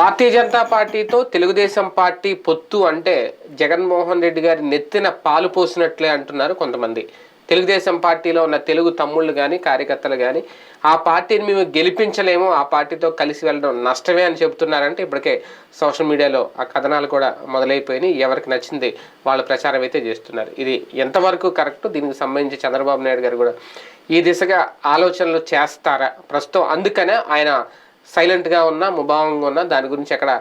భారతీయ జనతా పార్టీతో తెలుగుదేశం పార్టీ పొత్తు అంటే జగన్మోహన్ రెడ్డి గారి నెత్తిన పాలు పోసినట్లే అంటున్నారు కొంతమంది. తెలుగుదేశం పార్టీలో ఉన్న తెలుగు తమ్ముళ్ళు కానీ కార్యకర్తలు కానీ ఆ పార్టీని మేము గెలిపించలేము ఆ పార్టీతో కలిసి వెళ్ళడం నష్టమే అని చెబుతున్నారంటే ఇప్పటికే సోషల్ మీడియాలో ఆ కథనాలు కూడా మొదలైపోయినాయి. ఎవరికి నచ్చింది వాళ్ళు ప్రచారం అయితే చేస్తున్నారు. ఇది ఎంతవరకు కరెక్ట్? దీనికి సంబంధించి చంద్రబాబు నాయుడు గారు కూడా ఈ దిశగా ఆలోచనలు చేస్తారా? ప్రస్తుతం అందుకనే ఆయన సైలెంట్గా ఉన్నా ముభావంగా ఉన్నా దాని గురించి అక్కడ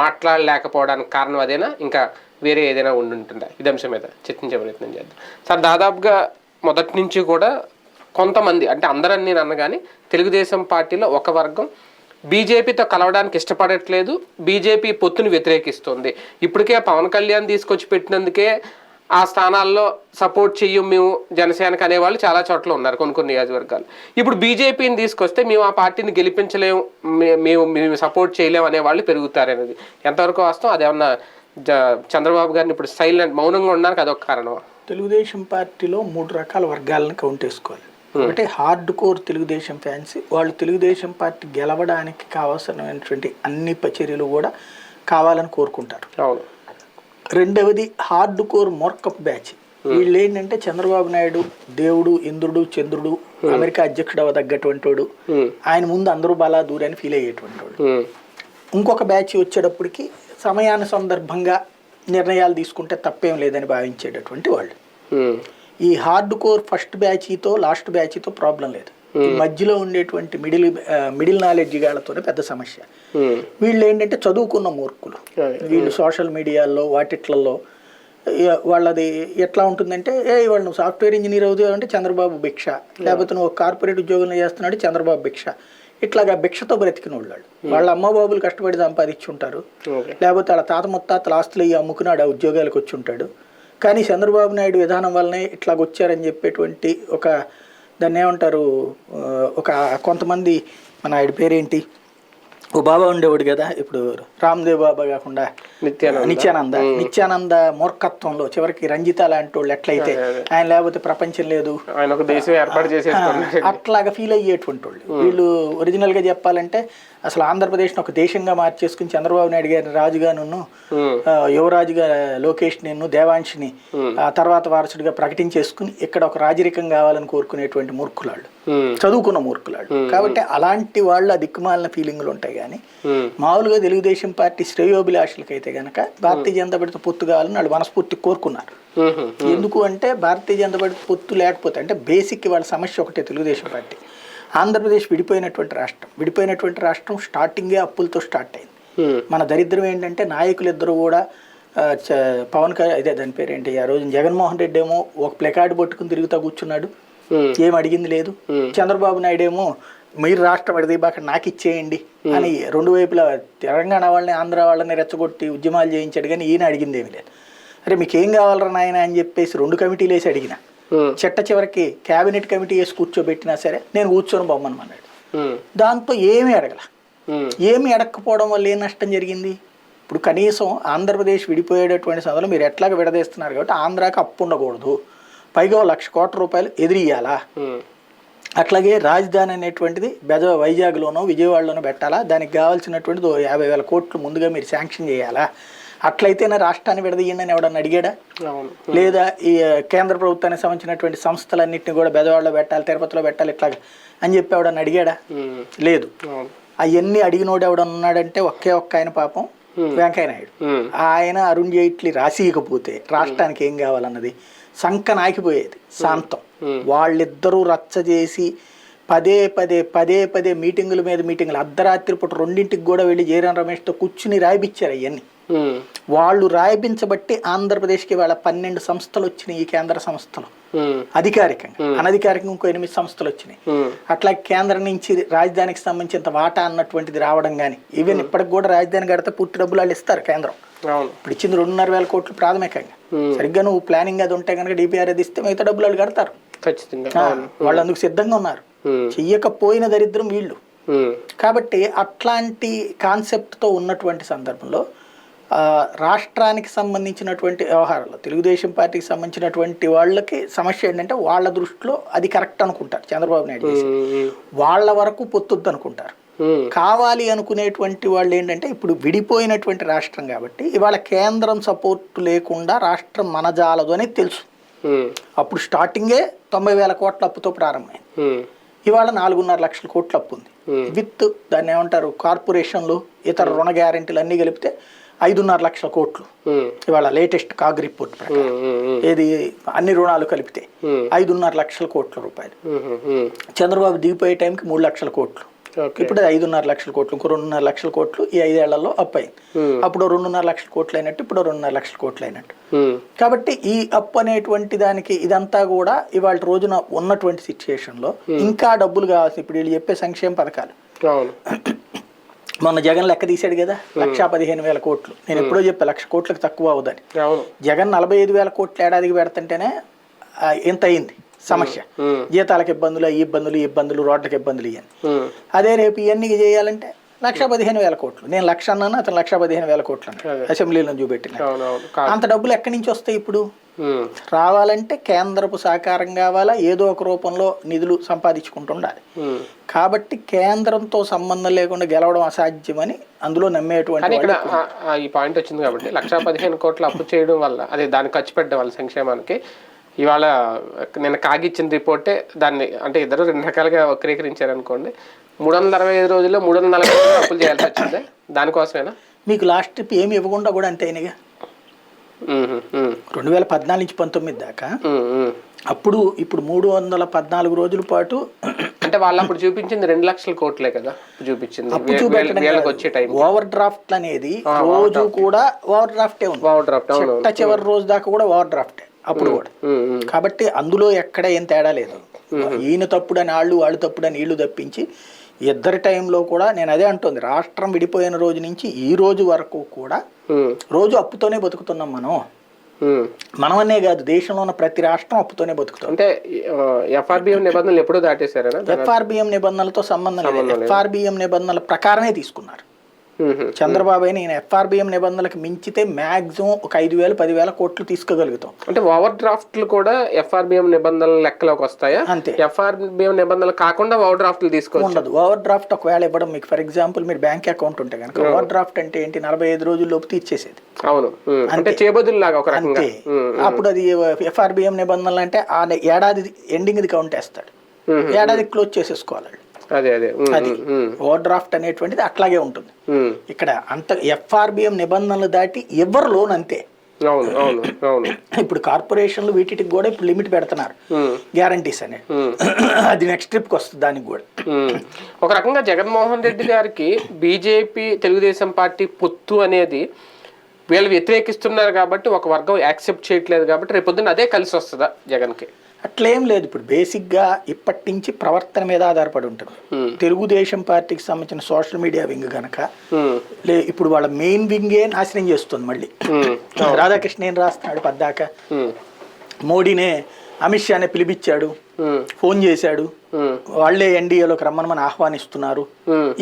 మాట్లాడలేకపోవడానికి కారణం అదేనా? ఇంకా వేరే ఏదైనా ఉండి ఉంటుందా ఇది అంశం మీద చర్చించే ప్రయత్నం చేద్దాం. సార్ దాదాపుగా మొదటి నుంచి కూడా కొంతమంది అంటే అందరని నేను అన్నగాని తెలుగుదేశం పార్టీలో ఒక వర్గం బీజేపీతో కలవడానికి ఇష్టపడట్లేదు బీజేపీ పొత్తుని వ్యతిరేకిస్తుంది. ఇప్పటికే పవన్ కళ్యాణ్ తీసుకొచ్చి పెట్టినందుకే ఆ స్థానాల్లో సపోర్ట్ చెయ్యం మేము జనసేనకు అనేవాళ్ళు చాలా చోట్ల ఉన్నారు కొన్ని కొన్ని నియోజకవర్గాలు. ఇప్పుడు బీజేపీని తీసుకొస్తే మేము ఆ పార్టీని గెలిపించలేము మేము మేము సపోర్ట్ చేయలేము అనే వాళ్ళు పెరుగుతారు అనేది ఎంతవరకు వాస్తవం? అదేమన్నా జ- చంద్రబాబు గారిని ఇప్పుడు సైలెంట్ మౌనంగా ఉండడానికి అదొక కారణం తెలుగుదేశం పార్టీలో మూడు రకాల వర్గాలను కౌంట్ వేసుకోవాలి ఒకటి హార్డ్ కోర్ తెలుగుదేశం ఫ్యాన్స్. వాళ్ళు తెలుగుదేశం పార్టీ గెలవడానికి కావాల్సినటువంటి అన్ని చర్యలు కూడా కావాలని కోరుకుంటారు. అవును. రెండవది హార్డ్ కోర్ మోర్కప్ బ్యాచ్ వీళ్ళు ఏంటంటే చంద్రబాబు నాయుడు దేవుడు ఇంద్రుడు చంద్రుడు అమెరికా అధ్యక్షుడు అవదగ్గటువంటి వాడు ఉమ్, ఆయన ముందు అందరూ బలా దూరని ఫీల్ అయ్యేటువంటి వాడు ఉమ్, ఇంకొక బ్యాచ్ వచ్చేటప్పటికి సమయాన సందర్భంగా నిర్ణయాలు తీసుకుంటే తప్పేం లేదని భావించేటటువంటి వాళ్ళు. ఈ హార్డ్ కోర్ ఫస్ట్ బ్యాచ్తో లాస్ట్ బ్యాచ్తో ప్రాబ్లం లేదు. మధ్యలో ఉండేటువంటి మిడిల్ మిడిల్ నాలెడ్జ్ గాళ్ళతోనే పెద్ద సమస్య. వీళ్ళు ఏంటంటే చదువుకున్న మూర్ఖులు. వీళ్ళు సోషల్ మీడియాల్లో వాటిట్లలో వాళ్ళది ఎట్లా ఉంటుందంటే ఏ వాళ్ళు నువ్వు సాఫ్ట్వేర్ ఇంజనీర్ అవుతావు అంటే చంద్రబాబు భిక్ష. లేకపోతే నువ్వు కార్పొరేట్ ఉద్యోగంలో చేస్తున్నాడు చంద్రబాబు భిక్ష. ఇట్లాగా భిక్షతో బ్రతికిన వాళ్ళు వాళ్ళ అమ్మ బాబులు కష్టపడి సంపాదించి ఉంటారు. ఓకే. లేకపోతే వాళ్ళ తాత ముత్తాతల ఆస్తులు ఇవి అమ్ముకున్నాడు ఆ ఉద్యోగాలకు వచ్చి ఉంటాడు. కానీ చంద్రబాబు నాయుడు విధానం వల్లనే ఇట్లాగ వచ్చారని చెప్పేటువంటి ఒక దాన్ని ఏమంటారు? ఒక కొంతమంది మన ఆయన పేరేంటి? ఓ బాబా ఉండేవాడు కదా ఇప్పుడు రామ్దేవ్ బాబా కాకుండా నిత్యానంద. నిత్యానంద. మూర్ఖత్వంలో చివరికి రంజిత లాంటి వాళ్ళు ఎట్లయితే ఆయన లేకపోతే ప్రపంచం లేదు. ఆయన ఒక దేశం ఏర్పాటు అట్లాగా ఫీల్ అయ్యేటువంటి వాళ్ళు వీళ్ళు ఒరిజినల్గా చెప్పాలంటే అసలు ఆంధ్రప్రదేశ్ని ఒక దేశంగా మార్చేసుకుని చంద్రబాబు నాయుడు గారిని రాజుగాను ఉమ్, యువరాజుగా లోకేష్ నేను దేవాంశిని ఆ తర్వాత వారసుడిగా ప్రకటించేసుకుని ఇక్కడ ఒక రాజరికం కావాలని కోరుకునేటువంటి మూర్ఖులాళ్ళు. చదువుకున్న మూర్ఖులాళ్ళు. కాబట్టి అలాంటి వాళ్ళు దిక్కుమాలిన ఫీలింగ్లు ఉంటాయి కానీ మామూలుగా తెలుగుదేశం పార్టీ శ్రేయోభిలాషులకైతే గనక భారతీయ జనతా పార్టీతో పొత్తు కావాలని వాళ్ళు మనస్ఫూర్తి కోరుకున్నారు. ఎందుకు అంటే భారతీయ జనతా పార్టీ పొత్తు లేకపోతే అంటే బేసిక్ వాళ్ళ సమస్య ఒకటే తెలుగుదేశం పార్టీ. ఆంధ్రప్రదేశ్ విడిపోయినటువంటి రాష్ట్రం. విడిపోయినటువంటి రాష్ట్రం స్టార్టింగే అప్పులతో స్టార్ట్ అయింది. మన దరిద్రం ఏంటంటే నాయకులు ఇద్దరు కూడా పవన్ కళ్యాణ్ ఇదే దాని పేరేంటి ఆ రోజు జగన్మోహన్ రెడ్డి ఏమో ఒక ప్లెకార్డు పట్టుకుని తిరుగుతా కూర్చున్నాడు. ఏం అడిగింది లేదు. చంద్రబాబు నాయుడు ఏమో మీరు రాష్ట్రం అడిగిబాక నాకు ఇచ్చేయండి అని రెండు వైపులా తెలంగాణ వాళ్ళని ఆంధ్ర వాళ్ళని రెచ్చగొట్టి ఉద్యమాలు చేయించాడు కానీ ఈయన అడిగింది ఏమీ లేదు. అరే మీకు ఏం కావాలరా నాయన అని చెప్పేసి రెండు కమిటీలు వేసి అడిగిన. చెట్ట చివరికి క్యాబినెట్ కమిటీ వేసి కూర్చోబెట్టినా సరే నేను కూర్చొని బొమ్మనమన్నాడు దాంతో ఏమీ అడగల. ఏమి అడగకపోవడం వల్ల ఏం నష్టం జరిగింది? ఇప్పుడు కనీసం ఆంధ్రప్రదేశ్ విడిపోయేటటువంటి సమయంలో మీరు ఎట్లాగ విడదీస్తున్నారు కాబట్టి ఆంధ్రాకి అప్పు ఉండకూడదు. పైగా లక్ష కోట్ల రూపాయలు ఎదిరియాలా అట్లాగే రాజధాని అనేటువంటిది బెజ వైజాగ్లోనో విజయవాడలోనో పెట్టాలా? దానికి కావాల్సినటువంటిది యాభై వేల కోట్లు ముందుగా మీరు శాంక్షన్ చేయాలా? అట్లయితేనే రాష్ట్రాన్ని విడదీయండి అని ఎవడన్నా అడిగాడా? లేదా ఈ కేంద్ర ప్రభుత్వానికి సంబంధించినటువంటి సంస్థలన్నింటినీ కూడా బెజవాడలో పెట్టాలి తిరుపతిలో పెట్టాలి ఇట్లాగా అని చెప్పి ఎవడన్నా అడిగాడా? లేదు. అవును. అవన్నీ అడిగినోడు ఎవడన్నా ఉన్నాడంటే ఒకే ఒక్క ఆయన పాపం వెంకయ్య నాయుడు ఆయన అరుణ్ జైట్లీ రాసియకపోతే రాష్ట్రానికి ఏం కావాలన్నది? సంక నాకిపోయేది శాంతం. వాళ్ళిద్దరూ రచ్చ చేసి పదే పదే పదే పదే మీటింగుల మీద మీటింగులు అర్ధరాత్రి పూట రెండింటికి కూడా వెళ్ళి జయరాం రమేష్తో కూర్చుని రాయిపించారు అవన్నీ ఉమ్, వాళ్ళు రాయిపించబట్టి ఆంధ్రప్రదేశ్కి వాళ్ళ పన్నెండు సంస్థలు వచ్చినాయి ఈ కేంద్ర సంస్థలు. ఉమ్, అధికారికంగా. అనధికారికంగా ఇంకో ఎనిమిది సంస్థలు వచ్చినాయి. అట్లా కేంద్రం నుంచి రాజధానికి సంబంధించినంత వాటా అన్నటువంటిది రావడం కానీ ఈవెన్ ఇప్పటికి కూడా రాజధాని కడితే పూర్తి డబ్బులు వాళ్ళు ఇస్తారు కేంద్రం. ఇప్పుడు ఇచ్చింది రెండున్నర వేల కోట్లు ప్రాథమికంగా. Hmm. సరిగ్గా నువ్వు ప్లానింగ్ అది ఉంటే కనుక డిపిఆర్ అది ఇస్తే మిగతా డబ్బులు వాళ్ళు కడతారు. ఖచ్చితంగా. వాళ్ళు అందుకు సిద్ధంగా ఉన్నారు. చెయ్యకపోయిన దరిద్రం వీళ్ళు. కాబట్టి అట్లాంటి కాన్సెప్ట్తో ఉన్నటువంటి సందర్భంలో రాష్ట్రానికి సంబంధించినటువంటి వ్యవహారాలు తెలుగుదేశం పార్టీకి సంబంధించినటువంటి వాళ్ళకి సమస్య ఏంటంటే వాళ్ళ దృష్టిలో అది కరెక్ట్ అనుకుంటారు చంద్రబాబు నాయుడు వాళ్ళ వరకు పొత్తుద్దు అనుకుంటారు. కావాలి అనుకునేటువంటి వాళ్ళు ఏంటంటే ఇప్పుడు విడిపోయినటువంటి రాష్ట్రం కాబట్టి ఇవాళ కేంద్రం సపోర్ట్ లేకుండా రాష్ట్రం మనజాలదు అనేది తెలుసు. అప్పుడు స్టార్టింగే తొంభై వేల కోట్ల అప్పుతో ప్రారంభమైంది. ఇవాళ నాలుగున్నర లక్షల కోట్ల అప్పు ఉంది. విత్ దాన్ని ఏమంటారు కార్పొరేషన్లు ఇతర రుణ గ్యారెంటీలు అన్నీ కలిపితే ఐదున్నర లక్షల కోట్లు. ఇవాళ లేటెస్ట్ కాగ్ రిపోర్ట్ ఏది అన్ని రుణాలు కలిపితే. ఐదున్నర లక్షల కోట్ల రూపాయలు. చంద్రబాబు దిగిపోయే టైంకి మూడు లక్షల కోట్లు. ఇప్పుడు ఐదున్నర లక్షల కోట్లు ఇంకో రెండున్నర లక్షల కోట్లు ఈ ఐదేళ్ళలో అప్పు అయింది. అప్పుడు రెండున్నర లక్షల కోట్లు అయినట్టు ఇప్పుడు రెండున్నర లక్షల కోట్లు అయినట్టు. కాబట్టి ఈ అప్పు అనేటువంటి దానికి ఇదంతా కూడా ఇవాళ రోజున ఉన్నటువంటి సిచ్యుయేషన్లో ఇంకా డబ్బులు కావాల్సి ఇప్పుడు వీళ్ళు చెప్పే సంక్షేమ పథకాలు. మొన్న జగన్ లెక్క తీశాడు కదా లక్షా పదిహేను వేల కోట్లు. నేను ఎప్పుడో చెప్పా లక్ష కోట్లకు తక్కువ అవుదని. జగన్ నలభై ఐదు వేల కోట్లు ఏడాదికి పెడుతుంటేనే ఇంత అయింది? సమస్య. జీతాలకు ఇబ్బందులు ఈ ఇబ్బందులు ఇబ్బందులు రోడ్లకు ఇబ్బందులు ఇవన్నీ అదే రేపు ఇవన్నీ చేయాలంటే లక్ష పదిహేను వేల కోట్లు. నేను లక్ష అన్నాను అతను లక్ష పదిహేను వేల కోట్లు అసెంబ్లీలో చూపెట్టిన. అంత డబ్బులు ఎక్కడి నుంచి వస్తాయి ఇప్పుడు? రావాలంటే కేంద్రపు సహకారం కావాలా? ఏదో ఒక రూపంలో నిధులు సంపాదించుకుంటూ ఉండాలి ఉమ్. కాబట్టి కేంద్రంతో సంబంధం లేకుండా గెలవడం అసాధ్యమని అందులో నమ్మేటువంటి ఇక్కడ ఈ పాయింట్ వచ్చింది కాబట్టి లక్షా పదిహేను కోట్లు అప్పు చేయడం వల్ల అదే దాన్ని ఖర్చు పెట్టడం వల్ల సంక్షేమానికి ఇవాళ నేను కాగిచ్చిన రిపోర్టే దాన్ని అంటే ఇద్దరు రెండు రకాలుగా వక్రీకరించారు అనుకోండి. మూడు వందల అరవై ఐదు రోజుల్లో మూడు వందల నలభై రోజులు అప్పులు చేయాల్సి వచ్చింది. దానికోసమేనా? మీకు లాస్ట్ ట్రిప్ ఏమి ఇవ్వకుండా కూడా అంతే ఉమ్, రెండు వేల పద్నాలుగు నుంచి పంతొమ్మిది దాకా. అప్పుడు ఇప్పుడు మూడు వందల పద్నాలుగు రోజుల పాటు అంటే వాళ్ళు అప్పుడు చూపించింది రెండు లక్షల కోట్లే కదా చూపించింది. ఓవర్ డ్రాఫ్ట్ అనేది రోజు కూడా ఓవర్ డ్రాఫ్టే ఉంది పవర్ డ్రాఫ్ట్ చివరి రోజు దాకా కూడా ఓవర్ డ్రాఫ్టే అప్పుడు కూడా. కాబట్టి అందులో ఎక్కడ ఏం తేడా లేదు. ఈయన తప్పుడని వాళ్ళు వాళ్ళు తప్పుడని వీళ్ళు తప్పించి ఇద్దరి టైంలో కూడా నేను అదే అంటుంది రాష్ట్రం విడిపోయిన రోజు నుంచి ఈ రోజు వరకు కూడా రోజు అప్పుతోనే బతుకుతున్నాం మనం. మనమనే కాదు దేశంలో ఉన్న ప్రతి రాష్ట్రం అప్పుతోనే బతుకుతాం. అంటే ఎఫ్ఆర్బిఎం నిబంధనలు ఎప్పుడూ ఎఫ్ఆర్బిఎం నిబంధనలతో సంబంధం లేదు. ఎఫ్ఆర్బిఎం నిబంధనల ప్రకారమే తీసుకున్నారు. చంద్రబాబు అయిన ఈయన ఎఫ్ఆర్బిఎం నిబంధనలకు మించితే మాక్సిమం ఒక ఐదు వేలు పదివేల కోట్లు తీసుకోగలుగుతాం. అంటే ఓవర్ డ్రాఫ్ట్లు కూడా ఎఫ్ఆర్బిఎం నిబంధనల లెక్కలోకి వస్తాయా? అంతే. ఎఫ్ఆర్బిఎం నిబంధనలు కాకుండా ఓవర్ డ్రాఫ్ట్లు తీసుకోవచ్చు. ఉండదు. ఓవర్ డ్రాఫ్ట్ ఒకవేళ ఇవ్వడం మీకు ఫర్ ఎగ్జాంపుల్ మీరు బ్యాంక్ అకౌంట్ ఉంటే కనుక ఓవర్ డ్రాఫ్ట్ అంటే ఏంటి? నలభై ఐదు రోజుల్లోపు తీర్చేసేది. అవును. అంటే చేబదులు లాగా ఒక రకంగా. అప్పుడు అది ఎఫ్ఆర్బిఎం నిబంధనలు అంటే ఆ ఏడాది ఎండింగ్ది కౌంట్ వేస్తాడు. ఏడాది క్లోజ్ చేసేసుకోవాలి. వాళ్ళు. అదే అదే. ఓవర్ డ్రాఫ్ట్ అనేటువంటిది అట్లాగే ఉంటుంది. ఇక్కడ అంత ఎఫ్ఆర్బిఎం నిబంధనలు దాటి ఎవరు లోన్ అంతే. అవును అవును అవును. ఇప్పుడు కార్పొరేషన్లు వీటికి కూడా ఇప్పుడు లిమిట్ పెడుతున్నారు. గ్యారంటీస్ అనే. అది నెక్స్ట్ ట్రిప్కి వస్తుంది దానికి కూడా. ఒక రకంగా జగన్మోహన్ రెడ్డి గారికి బీజేపీ తెలుగుదేశం పార్టీ పొత్తు అనేది వీళ్ళు వ్యతిరేకిస్తున్నారు కాబట్టి ఒక వర్గం యాక్సెప్ట్ చేయట్లేదు కాబట్టి రేపు పొద్దున్న అదే కలిసి వస్తుందా జగన్కి? అట్లేం లేదు. ఇప్పుడు బేసిక్గా ఇప్పటి నుంచి ప్రవర్తన మీద ఆధారపడి ఉంటుంది. తెలుగుదేశం పార్టీకి సంబంధించిన సోషల్ మీడియా వింగ్ కనుక లే ఇప్పుడు వాళ్ళ మెయిన్ వింగే నాశనం చేస్తుంది మళ్ళీ. రాధాకృష్ణ ఏం రాస్తున్నాడు పద్దాక? మోడీనే అమిత్ షానే పిలిపించాడు. ఫోన్ చేశాడు. వాళ్ళే ఎన్డీఏలోకి రమ్మని ఆహ్వానిస్తున్నారు.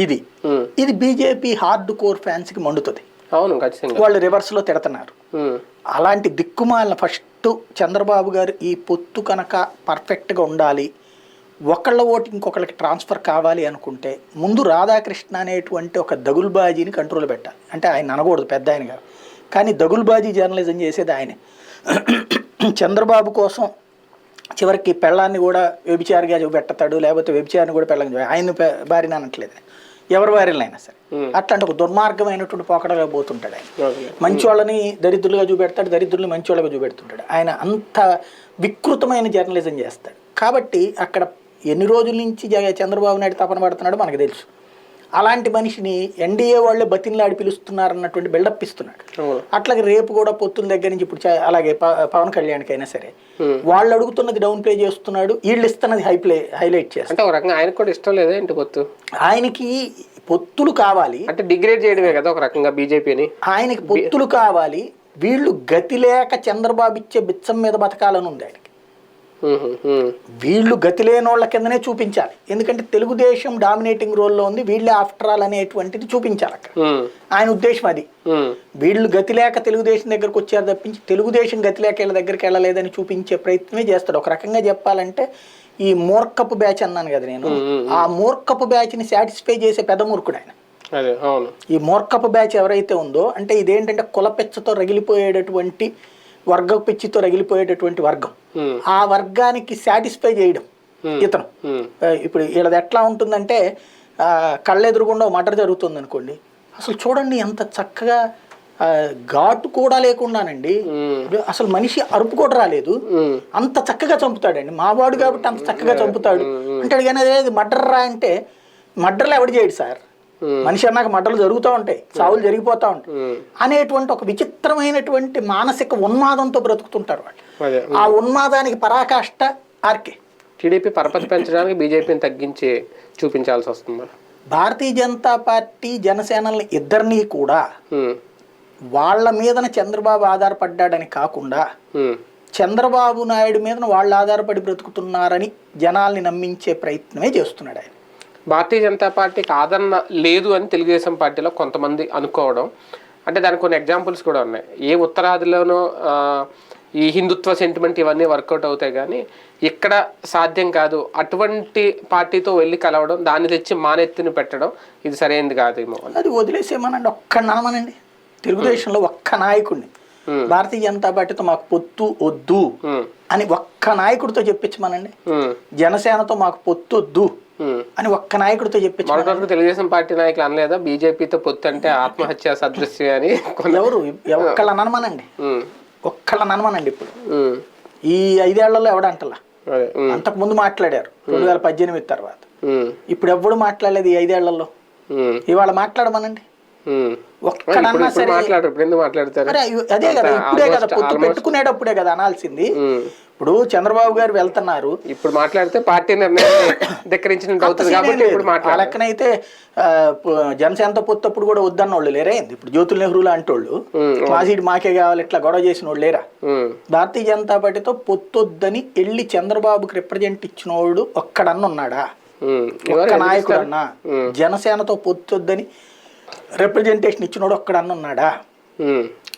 ఇది. ఇది బీజేపీ హార్డ్ కోర్ ఫ్యాన్స్కి మండుతుంది. అవును ఖచ్చితంగా. వాళ్ళు రివర్స్లో తిడుతున్నారు. ఉమ్, అలాంటి దిక్కుమాలిన ఫస్ట్ చంద్రబాబు గారు ఈ పొత్తు కనుక పర్ఫెక్ట్గా ఉండాలి ఒకళ్ళ ఓటు ఇంకొకళ్ళకి ట్రాన్స్ఫర్ కావాలి అనుకుంటే ముందు రాధాకృష్ణ అనేటువంటి ఒక దగుల్బాజీని కంట్రోల్ పెట్టాలి. అంటే ఆయన అనకూడదు పెద్ద ఆయన గారు. కానీ దగుల్బాజీ జర్నలిజం చేసేది ఆయనే. చంద్రబాబు కోసం చివరికి పెళ్ళాన్ని కూడా వ్యభిచారిగా పెట్టతాడు లేకపోతే వ్యభిచారిని కూడా పెళ్ళని ఆయన పె- అనట్లేదు ఎవరి భార్యలైనా సరే. Hmm. అట్లాంటి ఒక దుర్మార్గమైనటువంటి పోకడగా పోతుంటాడు ఆయన. ఓకే. మంచోళ్ళని దరిద్రులుగా చూపెడతాడు దరిద్రుల్ని మంచోళ్ళగా చూపెడుతుంటాడు. ఆయన అంత వికృతమైన జర్నలిజం చేస్తాడు. కాబట్టి అక్కడ ఎన్ని రోజుల నుంచి చంద్రబాబు నాయుడు తపన పడుతున్నాడో మనకు తెలుసు. అలాంటి మనిషిని ఎన్డీఏ వాళ్ళే బతిన్లాడి పిలుస్తున్నారు అన్నటువంటి బిల్డప్ ఇస్తున్నాడు అట్లాగే రేపు కూడా పొత్తుల దగ్గర నుంచి ఇప్పుడు అలాగే పవన్ కళ్యాణ్కి అయినా సరే. వాళ్ళు అడుగుతున్నది డౌన్ ప్లే చేస్తున్నాడు వీళ్ళు ఇస్తున్నది హై ప్లే హైలైట్ చేస్తారు ఒక రకంగా ఆయనకు కూడా ఇష్టం లేదా ఇంటి పొత్తు? ఆయనకి పొత్తులు కావాలి. అంటే డిగ్రేడ్ చేయడమే కదా ఒక రకంగా బీజేపీని. ఆయనకి పొత్తులు కావాలి. వీళ్ళు గతి లేక చంద్రబాబు ఇచ్చే బిచ్చం మీద బతకాలని ఉంది ఆయనకి. వీళ్ళు గతి లేని వాళ్ళ కిందనే చూపించాలి. ఎందుకంటే తెలుగుదేశం డామినేటింగ్ రోల్లో ఉంది వీళ్ళే ఆఫ్టర్ ఆల్ అనేటువంటిది చూపించాలి అక్కడ. ఆయన ఉద్దేశం అది. వీళ్ళు గతి లేక తెలుగుదేశం దగ్గరకు వచ్చారు తప్పించి తెలుగుదేశం గతి లేక వీళ్ళ దగ్గరికి వెళ్ళలేదని చూపించే ప్రయత్నమే చేస్తాడు. ఒక రకంగా చెప్పాలంటే ఈ మూర్ఖపు బ్యాచ్ అన్నాను కదా నేను. ఆ మూర్ఖపు బ్యాచ్ని సాటిస్ఫై చేసే పెద్ద మూర్ఖుడు ఆయన. ఈ మూర్ఖపు బ్యాచ్ ఎవరైతే ఉందో అంటే ఇదేంటంటే కులపెచ్చతో రగిలిపోయేటటువంటి వర్గ పిచ్చితో రగిలిపోయేటటువంటి వర్గం. ఆ వర్గానికి సాటిస్ఫై చేయడం ఇతను. ఇప్పుడు వీళ్ళది ఎట్లా ఉంటుందంటే కళ్ళెదురుగుండా మటర్ జరుగుతుంది అనుకోండి అసలు చూడండి ఎంత చక్కగా ఘాటు కూడా లేకుండానండి అసలు మనిషి అరుపు కూడా రాలేదు. అంత చక్కగా చంపుతాడండి. మావాడు కాబట్టి అంత చక్కగా చంపుతాడు. అంటాడు కానీ అదే అంటే మర్డర్లు ఎవడు చేయడు సార్. మనిషి అన్నాక మర్డర్లు జరుగుతూ ఉంటాయి చావులు జరిగిపోతూ ఉంటాయి. అనేటువంటి ఒక విచిత్రమైనటువంటి మానసిక ఉన్మాదంతో బ్రతుకుతుంటారు వాళ్ళు. ఆ ఉన్మాదానికి పరాకాష్ట ఆర్కే. టీడీపీ పరపతి పెంచడానికి బీజేపీని తగ్గించి చూపించాల్సి వస్తుంది భారతీయ జనతా పార్టీ జనసేనల్ని ఇద్దరినీ కూడా వాళ్ళ మీదన చంద్రబాబు ఆధారపడ్డాడని కాకుండా చంద్రబాబు నాయుడు మీదన వాళ్ళు ఆధారపడి బ్రతుకుతున్నారని జనాల్ని నమ్మించే ప్రయత్నమే చేస్తున్నాడు ఆయన. భారతీయ జనతా పార్టీకి ఆదరణ లేదు అని తెలుగుదేశం పార్టీలో కొంతమంది అనుకోవడం. అంటే దానికి కొన్ని ఎగ్జాంపుల్స్ కూడా ఉన్నాయి. ఏ ఉత్తరాదిలోనూ ఈ హిందుత్వ సెంటిమెంట్ ఇవన్నీ వర్కౌట్ అవుతాయి కానీ ఇక్కడ సాధ్యం కాదు. అటువంటి పార్టీతో వెళ్ళి కలవడం దాన్ని తెచ్చి మానెత్తిని పెట్టడం ఇది సరైనది కాదేమో అది వదిలేసేమనండి ఒక్క నడమనండి తెలుగుదేశంలో ఒక్క నాయకుడిని. భారతీయ జనతా పార్టీతో మాకు పొత్తు వద్దు అని ఒక్క నాయకుడితో చెప్పించమనండి. జనసేనతో మాకు పొత్తు వద్దు. అని ఒక్క నాయకుడితో వరకు తెలుగుదేశం పార్టీ నాయకులు అనలేదా? బీజేపీతో పొత్తు అంటే ఆత్మహత్య సదృశ్యం అని ఎవరు? ఒక్కళ్ళ ననమనండి ఒక్కళ్ళ ననమనండి ఇప్పుడు. ఈ ఐదేళ్ళలో ఎవడంటలా? అంతకు ముందు మాట్లాడారు. రెండు వేల పద్దెనిమిది తర్వాత. ఇప్పుడు ఎవ్వడు మాట్లాడలేదు ఈ ఐదేళ్ళలో? ఇవాళ మాట్లాడమనండి. ఒక్కడన్నా సరే. అదే కదా ఇప్పుడే కదా పొత్తు పెట్టుకునేటప్పుడే కదా అనాల్సింది. ఇప్పుడు చంద్రబాబు గారు వెళ్తున్నారు. ఇప్పుడు మాట్లాడితే పార్టీ నిర్ణయం ధిక్కరించినట్టు అవుతుంది కాబట్టి ఇప్పుడు ఆ మాట్లాడాలి లెక్కనైతే ఆ, ప- జనసేనతో పొత్తప్పుడు కూడా వద్దన్న వాళ్ళు లేరా ఇప్పుడు జ్యోతుల నెహ్రూలు అంటోళ్ళు మా సీట్ మాకే కావాలి ఇట్లా గొడవ చేసిన వాళ్ళు లేరా భారతీయ జనతా పార్టీతో పొత్తొద్దని వెళ్ళి చంద్రబాబుకి రిప్రజెంట్ ఇచ్చిన వాడు ఒక్కడన్న ఉన్నాడా. ఒక్క నాయకుడు అన్నా జనసేనతో పొత్తొద్దని రిప్రజెంటేషన్ ఇచ్చినోడు ఒక్కడన్న ఉన్నాడా?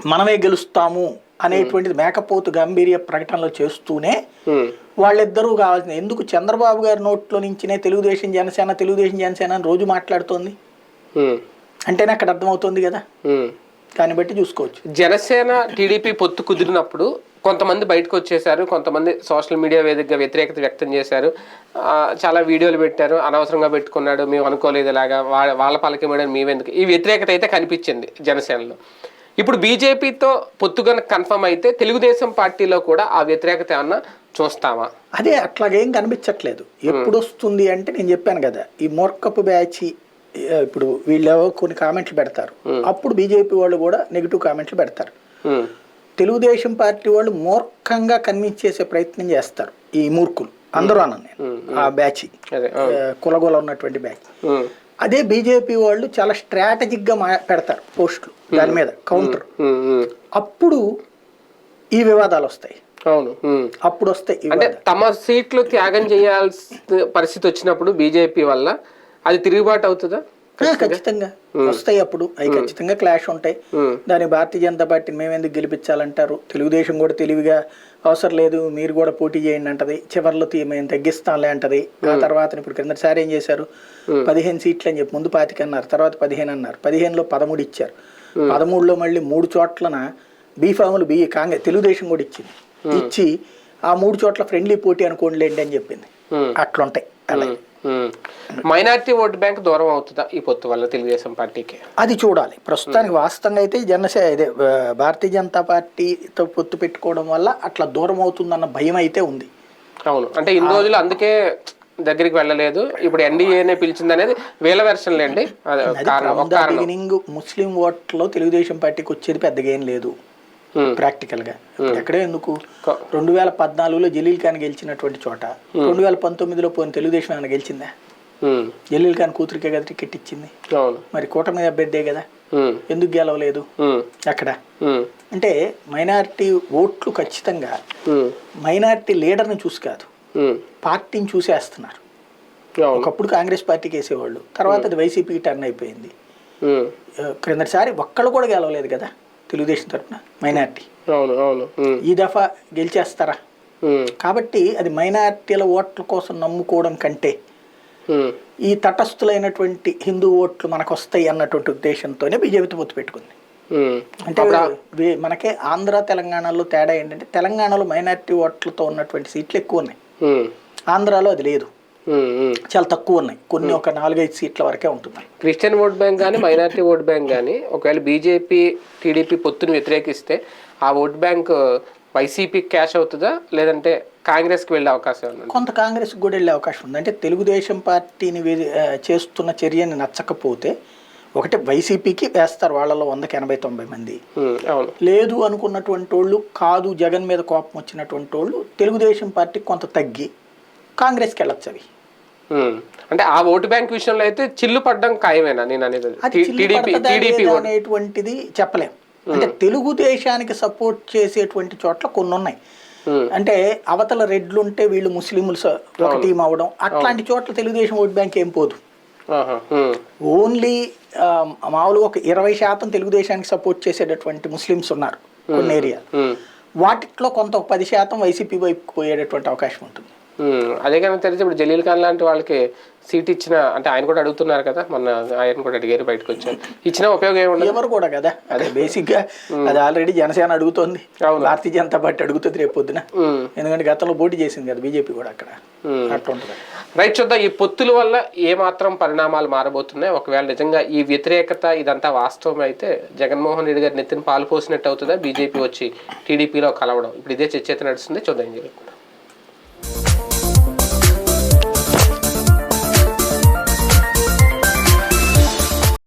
మనమే గెలుస్తాము. అనేటువంటిది మేకపోతు గంభీర్య ప్రకటనలు చేస్తూనే వాళ్ళిద్దరూ కావాల్సింది. ఎందుకు చంద్రబాబు గారి నోట్లో నుంచినే తెలుగుదేశం జనసేన తెలుగుదేశం జనసేన అని రోజు మాట్లాడుతోంది? అంటేనే అక్కడ అర్థమవుతుంది కదా. దాన్ని బట్టి చూసుకోవచ్చు. జనసేన టీడీపీ పొత్తు కుదిరినప్పుడు కొంతమంది బయటకు వచ్చేసారు కొంతమంది సోషల్ మీడియా వేదికగా వ్యతిరేకత వ్యక్తం చేశారు. చాలా వీడియోలు పెట్టారు అనవసరంగా పెట్టుకున్నాడు మేము అనుకోలేదు ఇలాగా వాళ్ళ వాళ్ళ పలకి మేడం మేవెందుకు ఈ వ్యతిరేకత అయితే కనిపించింది జనసేనలో. ఇప్పుడు బీజేపీతో పొత్తు కనుక కన్ఫర్మ్ అయితే తెలుగుదేశం పార్టీలో కూడా ఆ వ్యతిరేకత ఏమన్నా చూస్తామా అదే అట్లాగేం కనిపించట్లేదు. ఎప్పుడు వస్తుంది అంటే నేను చెప్పాను కదా ఈ మూర్ఖపు బ్యాచ్ ఇప్పుడు వీళ్ళు కొన్ని కామెంట్లు పెడతారు. అప్పుడు బీజేపీ వాళ్ళు కూడా నెగిటివ్ కామెంట్లు పెడతారు. తెలుగుదేశం పార్టీ వాళ్ళు మూర్ఖంగా కన్విన్స్ చేసే ప్రయత్నం చేస్తారు ఈ మూర్ఖులు అందరూ అన్నాను నేను ఆ బ్యాచ్ కులగొల ఉన్నటువంటి బ్యాచ్. అదే బీజేపీ వాళ్ళు చాలా స్ట్రాటజిక్గా మా- పెడతారు పోస్టులు దాని మీద కౌంటర్. అప్పుడు ఈ వివాదాలు వస్తాయి అవును. అప్పుడు వస్తాయి అంటే. తమ సీట్లు త్యాగం చేయాల్సిన పరిస్థితి వచ్చినప్పుడు బీజేపీ వల్ల అది తిరుగుబాటు అవుతుందా ఖచ్చితంగా. వస్తాయి అప్పుడు. అవి ఖచ్చితంగా క్లాష్ ఉంటాయి. దాని భారతీయ జనతా పార్టీని మేము ఎందుకు గెలిపించాలంటారు? తెలుగుదేశం కూడా తెలివిగా అవసరం లేదు మీరు కూడా పోటీ చేయండి అంటది. చివరిలో మేము తగ్గిస్తాంలే అంటది. ఆ తర్వాత ఇప్పుడు కిందసారి ఏం చేశారు? పదిహేను సీట్లు అని చెప్పి ముందు పాతిక అన్నారు తర్వాత పదిహేను అన్నారు. పదిహేనులో పదమూడు ఇచ్చారు. పదమూడులో మళ్ళీ మూడు చోట్లన బీఫాములు బి కాంగ్రెస్ తెలుగుదేశం కూడా ఇచ్చింది. ఇచ్చి ఆ మూడు చోట్ల ఫ్రెండ్లీ పోటీ అనుకోండిలేండి అని చెప్పింది. అట్లుంటాయి. అలా ఉమ్, ఉమ్. మైనార్టీ ఓట్ బ్యాంక్ దూరం అవుతుందా ఈ పొత్తు వల్ల తెలుగుదేశం పార్టీకి? అది చూడాలి. ప్రస్తుతానికి వాస్తవంగా అయితే జనసే ఇదే భారతీయ జనతా పార్టీతో పొత్తు పెట్టుకోవడం వల్ల అట్లా దూరం అవుతుందన్న భయం అయితే ఉంది. అవును. అంటే ఇన్ని రోజులు అందుకే దగ్గరికి వెళ్ళలేదు. ఇప్పుడు ఎన్డీఏనే పిలిచింది అనేది వేల వెర్షన్లు అండి. అదే అది కారణం ఒక ఫ్రమ్ ద కారణం. బిగినింగ్ ముస్లిం ఓట్లో తెలుగుదేశం పార్టీకి వచ్చేది పెద్దగా ఏం లేదు. ఉమ్, ప్రాక్టికల్గా ఇప్పుడు ఎక్కడే ఎందుకు? రెండు వేల పద్నాలుగులో జలీల్ ఖాన్ గెలిచినటువంటి చోట రెండు వేల పంతొమ్మిదిలో పోయిన తెలుగుదేశం ఆయన గెలిచిందా? జలీల్ ఖాన్ కూతురికే కదా టికెట్ ఇచ్చింది మరి కూటమి అభ్యర్థే కదా. ఎందుకు గెలవలేదు? అక్కడ అంటే మైనారిటీ ఓట్లు ఖచ్చితంగా మైనారిటీ లీడర్ని చూసి కాదు. పార్టీని చూసేస్తున్నారు. ఒకప్పుడు కాంగ్రెస్ పార్టీకి వేసేవాళ్ళు. తర్వాత అది వైసీపీకి టర్న్ అయిపోయింది. క్రిందటిసారి ఒక్కళ్ళు కూడా గెలవలేదు కదా. తెలుగుదేశం తరఫున మైనార్టీ. అవును అవును. ఈ దఫా గెలిచేస్తారా? కాబట్టి అది మైనారిటీల ఓట్ల కోసం నమ్ముకోవడం కంటే ఈ తటస్థులైనటువంటి హిందూ ఓట్లు మనకు వస్తాయి అన్నటువంటి ఉద్దేశంతోనే బీజేపీతో పొత్తు పెట్టుకుంది. అంటే మనకే ఆంధ్ర తెలంగాణలో తేడా ఏంటంటే తెలంగాణలో మైనారిటీ ఓట్లతో ఉన్నటువంటి సీట్లు ఎక్కువ ఉన్నాయి. ఆంధ్రాలో అది లేదు. చాలా తక్కువ ఉన్నాయి. కొన్ని ఒక నాలుగైదు సీట్ల వరకే ఉంటుంది క్రిస్టియన్ ఓట్ బ్యాంక్ కానీ మైనారిటీ ఓట్ బ్యాంక్ కానీ ఒకవేళ బీజేపీ టీడీపీ పొత్తును వ్యతిరేకిస్తే ఆ ఓట్ బ్యాంక్ వైసీపీకి క్యాష్ అవుతుందా? లేదంటే కాంగ్రెస్కి వెళ్ళే అవకాశం ఉంది? కొంత కాంగ్రెస్ కూడా వెళ్ళే అవకాశం ఉంది. అంటే తెలుగుదేశం పార్టీని చేస్తున్న చర్యని నచ్చకపోతే ఒకటి వైసీపీకి వేస్తారు వాళ్ళలో వందకి ఎనభై తొంభై మంది. లేదు అనుకున్నటువంటి వాళ్ళు కాదు జగన్ మీద కోపం వచ్చినటువంటి వాళ్ళు తెలుగుదేశం పార్టీకి కొంత తగ్గి కాంగ్రెస్కి వెళ్ళొచ్చు అవి. అంటే ఆ ఓటు బ్యాంక్ విషయంలో అయితే చిల్లు పడ్డం ఖాయమేనా? నేను అనేది టీడీపీ టీడీపీ అనేటువంటిది చెప్పలేం. అంటే తెలుగుదేశానికి సపోర్ట్ చేసేటువంటి చోట్ల కొన్ని ఉన్నాయి అంటే అవతల రెడ్లు ఉంటే వీళ్ళు ముస్లింలు ఒక టీం అవడం అట్లాంటి చోట్ల తెలుగుదేశం ఓట్ బ్యాంక్ ఏం పోదు. ఓన్లీ మామూలుగా ఒక ఇరవై శాతం తెలుగుదేశానికి సపోర్ట్ చేసేటటువంటి ముస్లిమ్స్ ఉన్నారు కొన్ని ఏరియాలు. ఉమ్, వాటిలో కొంత ఒక పది శాతం వైసీపీ వైపుకి పోయేటటువంటి అవకాశం ఉంటుంది. అదే కానీ తెలిసి ఇప్పుడు జలీల్ ఖాన్ లాంటి వాళ్ళకి సీట్ ఇచ్చిన అంటే ఆయన కూడా అడుగుతున్నారు కదా మొన్న ఆయన కూడా అడిగారు బయటకు వచ్చారు. ఇచ్చిన ఉపయోగం ఏముండదు ఎవరు కూడా కదా. అదే. బేసిక్గా అది ఆల్రెడీ జనసేన అడుగుతోంది. భారతీయ జనతా పార్టీ అడుగుతుంది రేపు పొద్దున. ఎందుకంటే గతంలో పోటీ చేసింది కదా బీజేపీ కూడా అక్కడ. రైట్ చూద్దాం ఈ పొత్తుల వల్ల ఏ మాత్రం పరిణామాలు మారబోతున్నాయి? ఒకవేళ నిజంగా ఈ వ్యతిరేకత ఇదంతా వాస్తవం అయితే జగన్మోహన్ రెడ్డి గారి నెత్తిన పాలు పోసినట్టు అవుతుందా? బీజేపీ వచ్చి టీడీపీలో కలవడం. ఇప్పుడు ఇదే చర్చ అయితే నడుస్తుంది. చూద్దాం జరుగుతుందో.